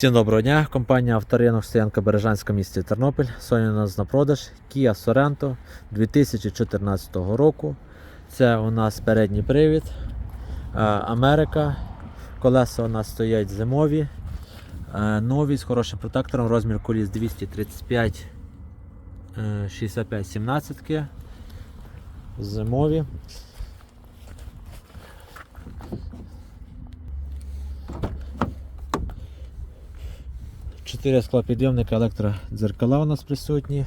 Всім доброго дня. Компанія Авторинок стоянка Бережанська місті Тернопіль. Сьогодні у нас на продаж Kia Sorento 2014 року. Це у нас передній привід. е, Америка. Колеса у нас стоять зимові. е, Нові з хорошим протектором. Розмір коліс 235 е, 65 17 Зимові. Чотири склопідйомника, електродзеркала у нас присутні.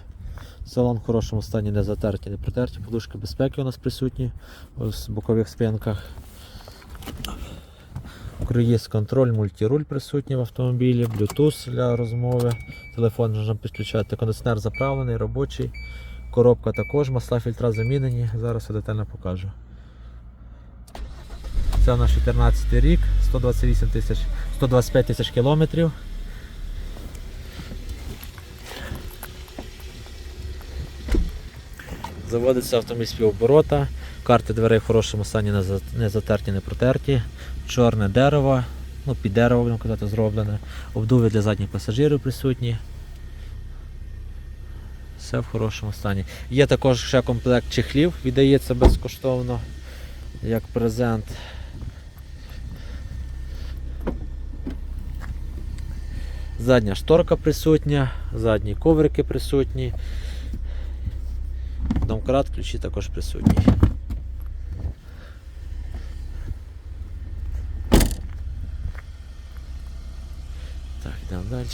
Салон в хорошому стані не затерті, не протерті. Подушки безпеки у нас присутні ось в бокових спинках. Круїз контроль, мультируль присутній в автомобілі, Bluetooth для розмови. Телефон можна підключати, кондиціонер заправлений, робочий. Коробка також, масла фільтра замінені. Зараз я детально покажу. Це у нас 14 рік, 128 тисяч, 125 тисяч кілометрів. Заводиться автомобіль з карти дверей в хорошому стані не затерті, не протерті, чорне дерево, ну під дерево, будемо казати, зроблене, обдуви для задніх пасажирів присутні. Все в хорошому стані. Є також ще комплект чехлів, віддається безкоштовно, як презент. Задня шторка присутня, задні коврики присутні. Домкрат, ключі також присутні. Так, йдемо далі.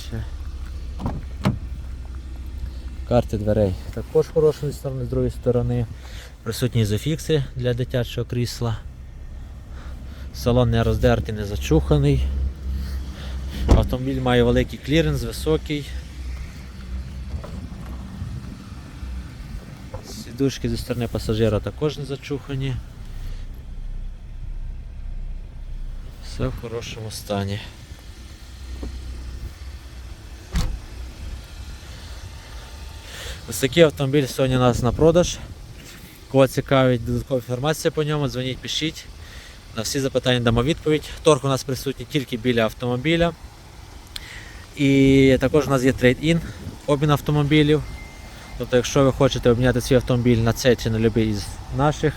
Карти дверей також хорошої сторони, з другої сторони. Присутні ізофікси для дитячого крісла. Салон не роздертий, не зачуханий. Автомобіль має великий кліренс, високий. Сідушки зі сторони пасажира також не зачухані. Все в хорошому стані. Ось такий автомобіль сьогодні у нас на продаж. Кого цікавить додаткова інформація по ньому, дзвоніть, пишіть. На всі запитання дамо відповідь. Торг у нас присутній тільки біля автомобіля. І також у нас є трейд-ін, обмін автомобілів. Тобто, якщо ви хочете обміняти свій автомобіль на цей чи на будь-який із наших,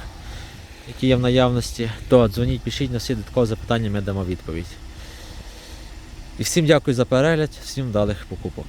які є в наявності, то дзвоніть, пишіть на всі додаткові запитання, ми дамо відповідь. І всім дякую за перегляд, всім вдалих покупок.